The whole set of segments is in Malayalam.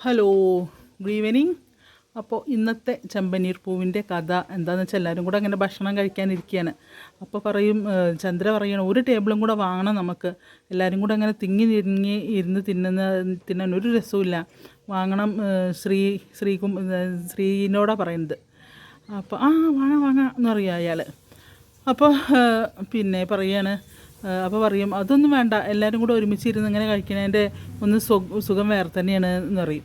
ഹലോ ഗുഡ് ഈവനിങ് അപ്പോൾ ഇന്നത്തെ ചെമ്പനീർ പൂവിന്റെ കഥ എന്താണെന്ന് വെച്ചാൽ എല്ലാവരും കൂടെ അങ്ങനെ ഭക്ഷണം കഴിക്കാനിരിക്കുകയാണ് അപ്പോൾ പറയും ചന്ദ്ര പറയണം ഒരു ടേബിളും കൂടെ വാങ്ങണം നമുക്ക്. എല്ലാവരും കൂടെ അങ്ങനെ തിങ്ങി തിരിഞ്ഞ് ഇരുന്ന് തിന്നുന്ന തിന്നാൻ ഒരു രസമില്ല വാങ്ങണം ശ്രീ ശ്രീകും ശ്രീനോടാ പറയുന്നത്. അപ്പോൾ ആ വാങ്ങാം വാങ്ങാം എന്ന് പറയുക അയാൾ അപ്പോൾ പിന്നെ പറയാണ് ഏഹ്, അപ്പോൾ പറയും അതൊന്നും വേണ്ട എല്ലാവരും കൂടെ ഒരുമിച്ച് ഇരുന്ന് ഇങ്ങനെ കഴിക്കണതിന്റെ ഒന്ന് സുഖം വേറെ തന്നെയാണ് എന്ന് പറയും.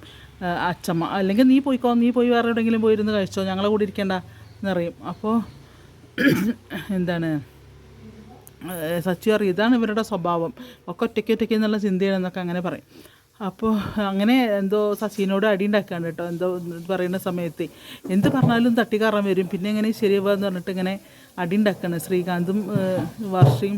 അച്ഛമ്മ അല്ലെങ്കിൽ നീ പോയിക്കോ നീ പോയി വേറെ എവിടെയെങ്കിലും പോയിരുന്ന് കഴിച്ചോ ഞങ്ങളെ കൂടെ ഇരിക്കേണ്ട എന്ന് പറയും. അപ്പോൾ എന്താണ്? സച്ചി പറയും ഇതാണ് ഇവരുടെ സ്വഭാവം. ഒക്കെ ഒറ്റയ്ക്ക് ഒറ്റയ്ക്ക് എന്നുള്ള ചിന്തയാണ് എന്നൊക്കെ അങ്ങനെ പറയും. അപ്പോൾ അങ്ങനെ എന്തോ സച്ചിനോട് അടി ഉണ്ടാക്കാണ് കേട്ടോ എന്തോ പറയുന്ന സമയത്ത്. എന്ത് പറഞ്ഞാലും തട്ടിക്കാറാൻ വരും. പിന്നെ എങ്ങനെ ശരിയാവാന്ന് പറഞ്ഞിട്ട് ഇങ്ങനെ അടി ഉണ്ടാക്കുകയാണ് ശ്രീകാന്തും വർഷയും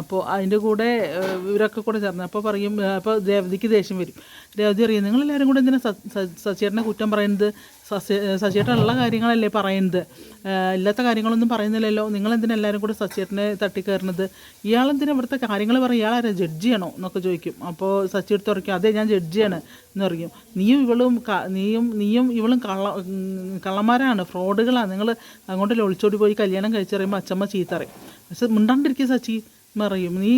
അപ്പോൾ അതിന്റെ കൂടെ ഇവരൊക്കെ കൂടെ ചേർന്ന്. അപ്പോൾ പറയും അപ്പോൾ രേവതിക്ക് ദേഷ്യം വരും. രേവതി നിങ്ങൾ നിങ്ങളെല്ലാവരും കൂടെ എന്തിനാ സച്ചേട്ടനെ കുറ്റം പറയുന്നത്? സച്ചേട്ടൻ ഉള്ള കാര്യങ്ങളല്ലേ പറയുന്നത്? ഇല്ലാത്ത കാര്യങ്ങളൊന്നും പറയുന്നില്ലല്ലോ. നിങ്ങൾ എന്തിനാ എല്ലാവരും കൂടെ സച്ചേട്ടനെ തട്ടിക്കയറുന്നത്? ഇയാളെന്തിനാ ഇവിടുത്തെ കാര്യങ്ങൾ പറയും ഇയാളാരെ ജഡ്ജിയാണോ എന്നൊക്കെ ചോദിക്കും. അപ്പോൾ സച്ചി എടുത്ത് പറയും അതെ ഞാൻ ജഡ്ജിയാണ് എന്ന് പറയും. നീയും ഇവളും നീയും നീയും ഇവളും കള്ള കള്ളന്മാരാണ്. ഫ്രോഡുകളാണ് നിങ്ങൾ അങ്ങോട്ട് ഒളിച്ചോടി പോയി കല്യാണം കഴിച്ചറിയുമ്പോൾ അച്ചമ്മ ചീത്തറയും. പക്ഷെ മിണ്ടാണ്ടിരിക്കുക സച്ചി. പറയും നീ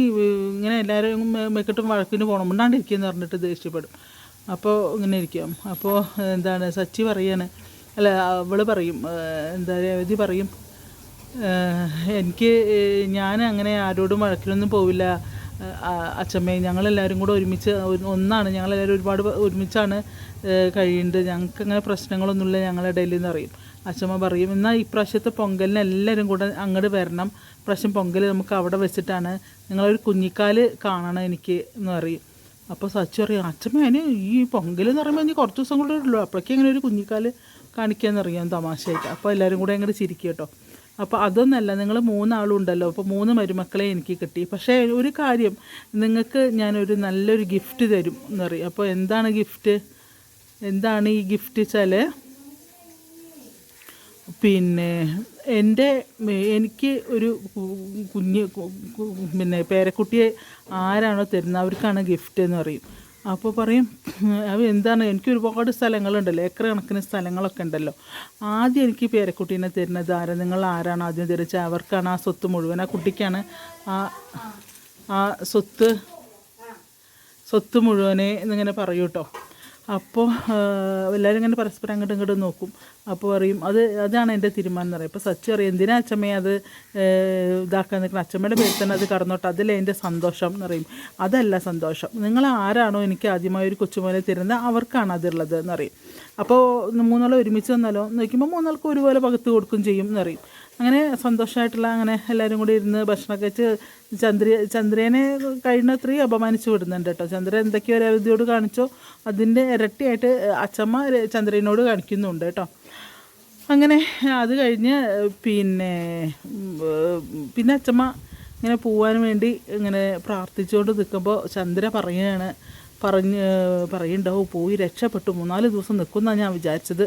ഇങ്ങനെ എല്ലാവരും മെക്കിട്ടും വഴക്കിന് പോകണം മിണ്ടാണ്ടിരിക്കുമെന്ന് പറഞ്ഞിട്ട് ദേഷ്യപ്പെടും. അപ്പോൾ ഇങ്ങനെ ഇരിക്കാം. അപ്പോൾ എന്താണ് സച്ചി പറയാണ്. അല്ല അവൾ പറയും എന്താ രേവതി പറയും എനിക്ക് ഞാൻ അങ്ങനെ ആരോടും വഴക്കിനൊന്നും പോവില്ല. അച്ഛമ്മേ ഞങ്ങളെല്ലാവരും കൂടെ ഒരുമിച്ച് ഒരു- ഒന്നാണ്. ഞങ്ങളെല്ലാവരും ഒരുപാട് ഒരുമിച്ചാണ് കഴിയേണ്ടത്. ഞങ്ങൾക്ക് അങ്ങനെ പ്രശ്നങ്ങളൊന്നുമില്ല ഞങ്ങളുടെ ഇടയിൽ പറയും. അച്ചമ്മ പറയും എന്നാൽ ഇപ്രാവശ്യത്തെ പൊങ്കലിന് എല്ലാവരും കൂടെ അങ്ങോട്ട് വരണം. പ്രാവശ്യം പൊങ്കൽ നമുക്ക് അവിടെ വെച്ചിട്ടാണ്. നിങ്ങളൊരു കുഞ്ഞിക്കാൽ കാണണം എനിക്ക് എന്ന് പറയും. അപ്പോൾ സച്ചു പറയും അച്ഛമ്മ അതിന് ഈ പൊങ്കൽ എന്ന് പറയുമ്പോൾ ഇനി കുറച്ച് ദിവസം കൂടെ ഉള്ളൂ. അപ്പോഴേക്കും അങ്ങനെ ഒരു കുഞ്ഞിക്കാൽ കാണിക്കാന്ന് അറിയാം തമാശയായിട്ട്. അപ്പോൾ എല്ലാവരും കൂടെ അങ്ങോട്ട് ചിരിക്കും കേട്ടോ. അപ്പോൾ അതൊന്നല്ല നിങ്ങൾ മൂന്നാളും ഉണ്ടല്ലോ അപ്പോൾ മൂന്ന് മരുമക്കളെ എനിക്ക് കിട്ടി. പക്ഷേ ഒരു കാര്യം നിങ്ങൾക്ക് ഞാനൊരു നല്ലൊരു ഗിഫ്റ്റ് തരും എന്ന് പറയും. അപ്പോൾ എന്താണ് ഗിഫ്റ്റ് എന്താണ് ഈ ഗിഫ്റ്റ് വെച്ചാൽ പിന്നെ എന്റെ എനിക്ക് ഒരു കുഞ്ഞ് പിന്നെ പേരക്കുട്ടിയെ ആരാണോ തരുന്നത് അവർക്കാണ് ഗിഫ്റ്റ് എന്ന് പറയും. അപ്പോൾ പറയും അവ എന്താണ്? എനിക്ക് ഒരുപാട് സ്ഥലങ്ങളുണ്ടല്ലോ ഏക്കർ കണക്കിന് സ്ഥലങ്ങളൊക്കെ ഉണ്ടല്ലോ. ആദ്യം എനിക്ക് പേരക്കുട്ടീനെ തരുന്നത് ആരാ? നിങ്ങൾ ആരാണ് ആദ്യം തരുന്നത്? അവർക്കാണ് ആ സ്വത്ത് മുഴുവൻ. ആ കുട്ടിക്കാണ് ആ ആ സ്വത്ത് സ്വത്ത് മുഴുവനെ എന്നിങ്ങനെ പറയൂ കേട്ടോ അപ്പോൾ എല്ലാവരും ഇങ്ങനെ പരസ്പരം അങ്ങോട്ടും ഇങ്ങോട്ടും നോക്കും. അപ്പോൾ പറയും അത് അതാണ് എന്റെ തീരുമാനം എന്ന് പറയും. അപ്പോൾ സച്ചി പറയും എന്തിനാ അച്ഛമ്മയെ അത് ഇതാക്കാൻ നിൽക്കണം? അച്ഛമ്മയുടെ പേരിൽ തന്നെ അത് കടന്നോട്ടെ? അതല്ലേ എന്റെ സന്തോഷം എന്ന് പറയും. അതല്ല സന്തോഷം. നിങ്ങൾ ആരാണോ എനിക്ക് ആദ്യമായി ഒരു കൊച്ചുമോനെ തരുന്നത് അവർക്കാണ് അതുള്ളത് എന്ന് പറയും. അപ്പോൾ മൂന്നാളെ ഒരുമിച്ച് വന്നാലോ? നോക്കുമ്പോൾ മൂന്നാൾക്ക് ഒരുപോലെ പകത്ത് കൊടുക്കും ചെയ്യും എന്ന് പറയും. അങ്ങനെ സന്തോഷമായിട്ടുള്ള അങ്ങനെ എല്ലാവരും കൂടി ഇരുന്ന് ഭക്ഷണമൊക്കെ വെച്ച് ചന്ദ്ര ചന്ദ്രനെ കഴിയുന്നത്രയും അപമാനിച്ചു വിടുന്നുണ്ട് കേട്ടോ. ചന്ദ്ര എന്തൊക്കെയോ രവതിയോട് കാണിച്ചോ. അതിന്റെ ഇരട്ടിയായിട്ട് അച്ചമ്മ ചന്ദ്രനോട് കാണിക്കുന്നുണ്ട് കേട്ടോ. അങ്ങനെ അത് കഴിഞ്ഞ് പിന്നെ പിന്നെ അച്ചമ്മ ഇങ്ങനെ പോവാൻ വേണ്ടി ഇങ്ങനെ പ്രാർത്ഥിച്ചുകൊണ്ട് നിൽക്കുമ്പോൾ ചന്ദ്ര പറയുകയാണ്. പറഞ്ഞ് പറയുണ്ടാവും പോയി രക്ഷപ്പെട്ടു. മൂന്നാൽ ദിവസം നിൽക്കുമെന്നാണ് ഞാൻ വിചാരിച്ചത്.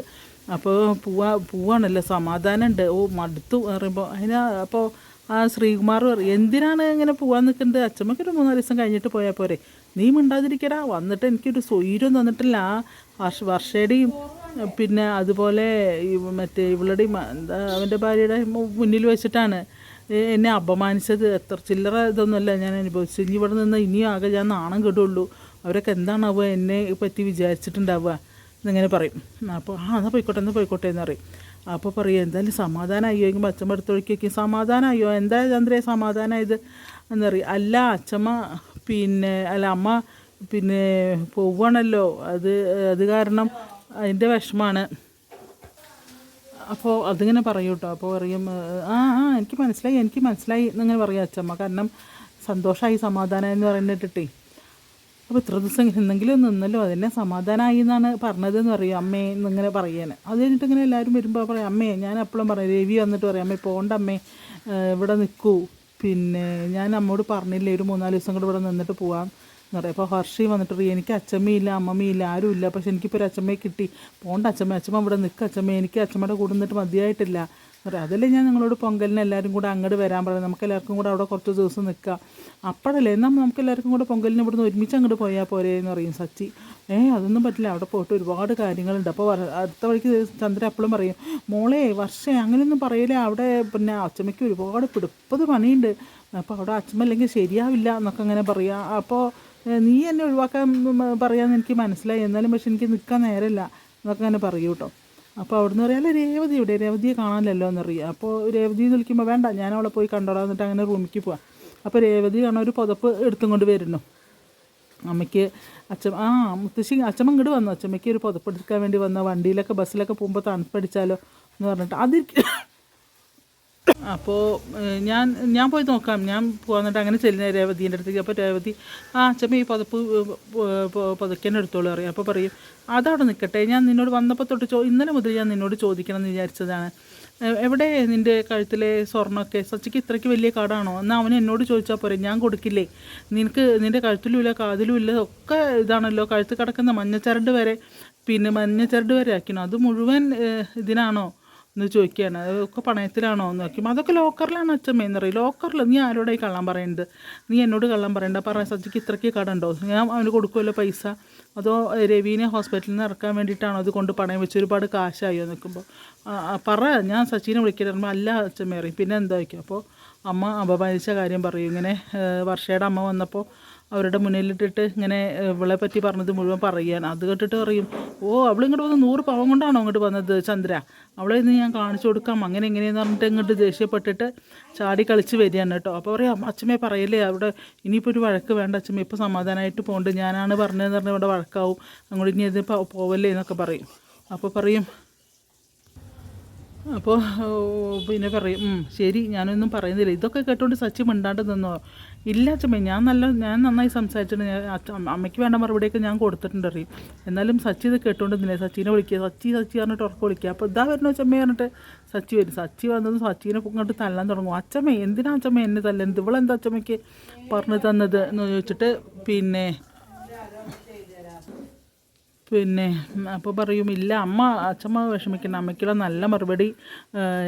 അപ്പോൾ പോവാ പോവാണല്ലോ സമാധാനം ഉണ്ട് ഓ മടുത്തു പറയുമ്പോൾ അതിന് അപ്പോൾ ആ ശ്രീകുമാർ പറയും എന്തിനാണ് ഇങ്ങനെ പോകാൻ നിൽക്കുന്നത് അച്ഛമ്മക്ക് ഒരു മൂന്നാൽ ദിവസം കഴിഞ്ഞിട്ട് പോയാൽ പോരെ. നീ മിണ്ടാതിരിക്കടാ. വന്നിട്ട് എനിക്കൊരു സ്വൈര്യം തന്നിട്ടില്ല. ആ വർഷ വർഷയുടെയും പിന്നെ അതുപോലെ മറ്റേ ഇവളുടെയും എന്താ അവന്റെ ഭാര്യയുടെ മുന്നിൽ വെച്ചിട്ടാണ് എന്നെ അപമാനിച്ചത്. എത്ര ചില്ലറ ഇതൊന്നുമല്ല ഞാൻ അനുഭവിച്ചത്. ഇനി ഇവിടെ നിന്ന് ഇനിയും ആകെ ഞാൻ നാണം കെടുള്ളൂ. അവരൊക്കെ എന്താണാവുക എന്നെ പറ്റി വിചാരിച്ചിട്ടുണ്ടാവുക? എന്നിങ്ങനെ പറയും. അപ്പോൾ ആ എന്നാൽ പോയിക്കോട്ടെ എന്നാൽ പോയിക്കോട്ടെ എന്ന് പറയും. അപ്പോൾ പറയും എന്തായാലും സമാധാനമായോ എങ്കിൽ അച്ഛമ്മ അടുത്ത് ഒഴിക്കും സമാധാനമായോ എന്താ ചന്ദ്രേ സമാധാനമായത് എന്നറിയും അല്ല അച്ഛമ്മ പിന്നെ അല്ല അമ്മ പിന്നെ പോവുകയാണല്ലോ. അത് അത് കാരണം അതിന്റെ വിഷമാണ്. അപ്പോൾ അതിങ്ങനെ പറയും കേട്ടോ അപ്പോൾ പറയും ആ ആ എനിക്ക് മനസ്സിലായി എനിക്ക് മനസ്സിലായി എന്നിങ്ങനെ പറയും അച്ഛമ്മ. കാരണം സന്തോഷമായി സമാധാനം എന്ന് പറയുന്നിട്ടേ അപ്പോൾ ഇത്ര ദിവസം എന്തെങ്കിലും നിന്നല്ലോ അതിനെ സമാധാനമായി എന്നാണ് പറഞ്ഞതെന്ന് പറയും അമ്മേ എന്നിങ്ങനെ പറയേനെ. അത് കഴിഞ്ഞിട്ട് ഇങ്ങനെ എല്ലാവരും വരുമ്പോൾ പറയും അമ്മേ ഞാൻ എപ്പോഴും പറയും രവി വന്നിട്ട് പറയും അമ്മേ പോകണ്ട അമ്മേ ഇവിടെ നിൽക്കൂ പിന്നെ ഞാൻ അമ്മോട് പറഞ്ഞില്ലേ ഒരു മൂന്നാൽ ദിവസം കൂടെ ഇവിടെ നിന്നിട്ട് പോവാം. എന്ന് പറയും. അപ്പോൾ ഹർഷി വന്നിട്ട് പറയും എനിക്ക് അച്ഛമ്മയില്ല അമ്മമ്മയില്ല ആരുമില്ല പക്ഷെ എനിക്കിപ്പോൾ ഒരു അച്ഛമ്മയെ കിട്ടി. പോകണ്ട അച്ഛമ്മ അച്ഛമ്മ ഇവിടെ നിൽക്കുക അച്ഛമ്മ എനിക്ക് അച്ഛമ്മയുടെ കൂടെ നിന്നിട്ട് മതിയായിട്ടില്ല. അതല്ലേ ഞാൻ നിങ്ങളോട് പൊങ്കലിന് എല്ലാവരും കൂടെ അങ്ങോട്ട് വരാൻ പറയാം നമുക്ക് എല്ലാവർക്കും കൂടെ അവിടെ കുറച്ച് ദിവസം നിൽക്കാം. അപ്പോഴല്ലേ? എന്നാൽ നമുക്ക് എല്ലാവർക്കും കൂടെ പൊങ്കലിന് ഇവിടുന്ന് ഒരുമിച്ച് അങ്ങോട്ട് പോയാൽ പോരെ എന്ന് പറയും സച്ചി. ഏ അതൊന്നും പറ്റില്ല. അവിടെ പോയിട്ട് ഒരുപാട് കാര്യങ്ങളുണ്ട്. അപ്പോൾ അടുത്ത വഴിക്ക് ചന്ദ്ര എപ്പോഴും പറയും മോളെ വർഷേ അങ്ങനെയൊന്നും പറയില്ല. അവിടെ പിന്നെ അച്ചമ്മയ്ക്ക് ഒരുപാട് പിടുപ്പത് പണിയുണ്ട്. അപ്പോൾ അവിടെ അച്ഛമ്മ അല്ലെങ്കിൽ ശരിയാവില്ല എന്നൊക്കെ അങ്ങനെ പറയാം. അപ്പോൾ നീ എന്നെ ഒഴിവാക്കാൻ പറയാമെന്ന് എനിക്ക് മനസ്സിലായി. എന്നാലും പക്ഷെ എനിക്ക് നിൽക്കാൻ നേരമില്ല എന്നൊക്കെ അങ്ങനെ പറയൂ കേട്ടോ അപ്പോൾ അവിടുന്ന് പറയാം അല്ല രേവതി ഇവിടെ രേവതിയെ കാണാനല്ലോ എന്നറിയാം അപ്പോൾ രേവതി എന്ന് വിളിക്കുമ്പോൾ വേണ്ട ഞാൻ അവളെ പോയി കണ്ടോളാം എന്നിട്ട് അങ്ങനെ റൂമിലേക്ക് പോവാം. അപ്പോൾ രേവതി കാണാൻ ഒരു പുതപ്പ് എടുത്തും കൊണ്ട് വരുന്നു. അമ്മയ്ക്ക് അച്ഛൻ ആ മുത്തശ്ശി അച്ഛമ്മ ഇങ്ങോട്ട് വന്നു. അച്ഛമ്മയ്ക്ക് ഒരു പുതപ്പെടുക്കാൻ വേണ്ടി വന്ന. വണ്ടിയിലൊക്കെ ബസ്സിലൊക്കെ പോകുമ്പോൾ തണുപ്പടിച്ചാലോ എന്ന് പറഞ്ഞിട്ട്. അതിരിക്കും അപ്പോൾ ഞാൻ ഞാൻ പോയി നോക്കാം. ഞാൻ പോകാന്നിട്ട് അങ്ങനെ ചെല്ലുന്ന രേവതീന്റെ അടുത്തേക്ക്. അപ്പോൾ രേവതി ആ അച്ഛമ്മ ഈ പതപ്പ് പുതയ്ക്കാൻ എടുത്തോളൂ അറിയാം അപ്പോൾ പറയും അതവിടെ നിൽക്കട്ടെ ഞാൻ നിന്നോട് വന്നപ്പോൾ തൊട്ട് ചോ ഇന്നലെ മുതൽ ഞാൻ നിന്നോട് ചോദിക്കണം എന്ന് വിചാരിച്ചതാണ്. എവിടെ നിന്റെ കഴുത്തിലെ സ്വർണമൊക്കെ? സച്ചിക്ക് ഇത്രയ്ക്ക് വലിയ കാടാണോ? എന്നാൽ അവൻ എന്നോട് ചോദിച്ചാൽ പോരെ ഞാൻ കൊടുക്കില്ലേ. നിനക്ക് നിന്റെ കഴുത്തിലും ഇല്ല കാതിലും ഇല്ല ഒക്കെ ഇതാണല്ലോ. കഴുത്ത് കിടക്കുന്ന മഞ്ഞച്ചരട് വരെ പിന്നെ മഞ്ഞച്ചരട് വരെ ആക്കിനോ? അത് മുഴുവൻ ഇതിനാണോ? എന്ന് ചോദിക്കുകയാണ്. അതൊക്കെ പണയത്തിലാണോ എന്ന് നോക്കി അതൊക്കെ ലോക്കറിലാണ് അച്ഛൻ മെയിൻ പറയും. ലോക്കറിൽ നീ ആരോടായി കള്ളാൻ പറയുന്നത് നീ എന്നോട് കള്ളാൻ പറയണ്ട. പറ സജ്ജിക്ക് ഇത്രയ്ക്ക് കടുണ്ടോ? ഞാൻ അവന് കൊടുക്കുമല്ലോ പൈസ. അതോ രവീനെ ഹോസ്പിറ്റലിൽ നിന്ന് ഇറക്കാൻ വേണ്ടിയിട്ടാണോ അത് കൊണ്ട് പണയം വെച്ച് ഒരുപാട് കാശായോ നിൽക്കുമ്പോൾ പറ. ഞാൻ സച്ചിനെ വിളിക്കരുമ്പോൾ അല്ല അച്ഛൻ മേറി പിന്നെ എന്താ വയ്ക്കും അപ്പോൾ അമ്മ അപമാനിച്ച കാര്യം പറയും. ഇങ്ങനെ വർഷയുടെ അമ്മ വന്നപ്പോൾ അവരുടെ മുന്നിലിട്ടിട്ട് ഇങ്ങനെ ഇവളെ പറ്റി പറഞ്ഞത് മുഴുവൻ പറയാൻ അത് കേട്ടിട്ട് പറയും ഓ അവളിങ്ങോട്ട് വന്ന് നൂറ് പാവം കൊണ്ടാണോ അങ്ങോട്ട് വന്നത് ചന്ദ്ര? അവളെ ഇന്ന് ഞാൻ കാണിച്ചു കൊടുക്കാം. അങ്ങനെ എങ്ങനെയെന്ന് പറഞ്ഞിട്ട് ഇങ്ങോട്ട് ദേഷ്യപ്പെട്ടിട്ട് ചാടി കളിച്ച് വരികയാണ് കേട്ടോ. അപ്പോൾ പറയാം അച്ഛമ്മേ പറയല്ലേ അവിടെ ഇനിയിപ്പോൾ ഒരു വഴക്ക് വേണ്ട അച്ഛമ്മ ഇപ്പോൾ സമാധാനമായിട്ട് പോകണ്ട് ഞാനാണ് പറഞ്ഞതെന്ന് പറഞ്ഞാൽ ഇവിടെ വഴക്കാവും. അങ്ങോട്ട് ഇനി അത് പോവല്ലേ എന്നൊക്കെ പറയും. അപ്പോൾ പറയും അപ്പോൾ പിന്നെ പറയും "ഉം, ശരി ഞാനൊന്നും പറയുന്നില്ല. ഇതൊക്കെ കേട്ടുകൊണ്ട് സച്ചി മിണ്ടാണ്ട് നിന്നോ? ഇല്ല അച്ഛമ്മ ഞാൻ നല്ല ഞാൻ നന്നായി സംസാരിച്ചിട്ടുണ്ട്. അമ്മയ്ക്ക് വേണ്ട മറുപടിയൊക്കെ ഞാൻ കൊടുത്തിട്ടുണ്ട് അറിയും എന്നാലും സച്ചി ഇത് കേട്ടുകൊണ്ടിരുന്നില്ല സച്ചിനെ വിളിക്കുക. സച്ചി സച്ചി പറഞ്ഞിട്ട് ഉറക്കം വിളിക്കുക. അപ്പോൾ ഇതാ വരുന്ന അച്ഛമ്മ പറഞ്ഞിട്ട് സച്ചി വരും. സച്ചി വന്നത് സച്ചിനെ ഇങ്ങോട്ട് തല്ലാൻ തുടങ്ങും. അച്ഛമ്മ എന്തിനാ അച്ഛമ്മ എന്നെ തല്ലുന്നത്? ഇവളെന്താ അച്ഛമ്മയ്ക്ക് പറഞ്ഞു തന്നത്? എന്ന് ചോദിച്ചിട്ട് പിന്നെ പിന്നെ അപ്പോൾ പറയും ഇല്ല അമ്മ അച്ഛമ്മ വിഷമിക്കണം അമ്മയ്ക്കുള്ള നല്ല മറുപടി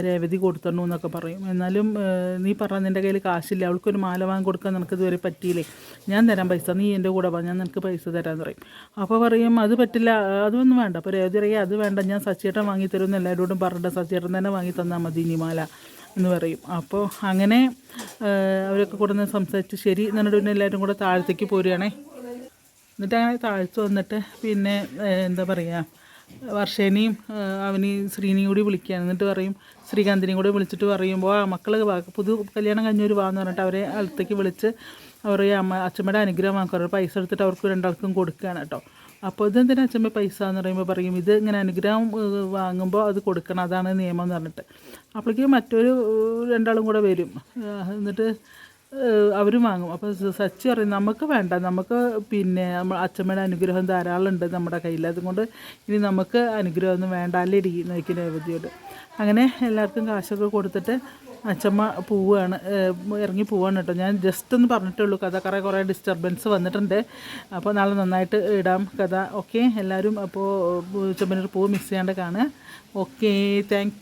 രേവതി കൊടുത്തണു എന്നൊക്കെ പറയും. എന്നാലും നീ പറഞ്ഞ നിന്റെ കയ്യിൽ കാശില്ല. അവൾക്കൊരു മാല വാങ്ങി കൊടുക്കാൻ നിനക്ക് ഇതുവരെ പറ്റിയില്ലേ? ഞാൻ തരാം പൈസ. നീ എന്റെ കൂടെ വാ. ഞാൻ നിനക്ക് പൈസ തരാമെന്ന് പറയും. അപ്പോൾ പറയും അത് പറ്റില്ല. അതൊന്നും വേണ്ട. അപ്പോൾ രേവതി പറയും അത് വേണ്ട. ഞാൻ സച്ചിയേട്ടൻ വാങ്ങി തരുമെന്ന് എല്ലാവരോടും പറഞ്ഞിട്ട് സച്ചിയേട്ടൻ തന്നെ വാങ്ങി തന്നാൽ മതി ഇനി മാല എന്ന് പറയും. അപ്പോൾ അങ്ങനെ അവരൊക്കെ കൂടെ നിന്ന് സംസാരിച്ച് ശരി. എന്നിട്ട് പിന്നെ എല്ലാവരും കൂടെ താഴത്തേക്ക് പോരുകയാണേ. എന്നിട്ട് അങ്ങനെ താഴ്ത്തു വന്നിട്ട് പിന്നെ എന്താ പറയുക വർഷേനെയും അവന് ശ്രീനെയും കൂടി വിളിക്കുകയാണ് എന്നിട്ട് പറയും ശ്രീകാന്തിനെയും കൂടി വിളിച്ചിട്ട് പറയുമ്പോൾ ആ മക്കൾ പുതു കല്യാണം കഴിഞ്ഞൊരു വാന്ന് പറഞ്ഞിട്ട് അവരെ അടുത്തേക്ക് വിളിച്ച് അവർ അമ്മ അച്ഛമ്മയുടെ അനുഗ്രഹം വാങ്ങിക്കാറ് പൈസ എടുത്തിട്ട് അവർക്ക് രണ്ടാൾക്കും കൊടുക്കുകയാണ് കേട്ടോ. അപ്പോൾ ഇതെന്തിനാ അച്ഛമ്മ പൈസ എന്ന് പറയുമ്പോൾ പറയും ഇത് ഇങ്ങനെ അനുഗ്രഹം വാങ്ങുമ്പോൾ അത് കൊടുക്കണം അതാണ് നിയമം എന്ന് പറഞ്ഞിട്ട്. അപ്പോഴേക്കും മറ്റൊരു രണ്ടാളും കൂടെ വരും. എന്നിട്ട് അവരും വാങ്ങും. അപ്പോൾ സച്ച് പറയും നമുക്ക് വേണ്ട നമുക്ക് പിന്നെ നമ്മൾ അച്ഛമ്മയുടെ അനുഗ്രഹം ധാരാളം ഉണ്ട് നമ്മുടെ കയ്യിൽ അതുകൊണ്ട് ഇനി നമുക്ക് അനുഗ്രഹമൊന്നും വേണ്ട അല്ലേ ഇരിക്കും നോക്കി രേവതിയോട്. അങ്ങനെ എല്ലാവർക്കും കാശൊക്കെ കൊടുത്തിട്ട് അച്ഛമ്മ പോവുകയാണ് ഇറങ്ങി പോവാണ് കേട്ടോ. ഞാൻ ജസ്റ്റ് ഒന്ന് പറഞ്ഞിട്ടുള്ളൂ കഥ കുറേ കുറേ ഡിസ്റ്റർബൻസ് വന്നിട്ടുണ്ട്. അപ്പോൾ നാളെ നന്നായിട്ട് ഇടാം കഥ. ഓക്കെ? എല്ലാവരും അപ്പോൾ ചെമ്മനൂർ പൂവ് മിക്സ് ചെയ്യാണ്ട് കാണുക. Okay thank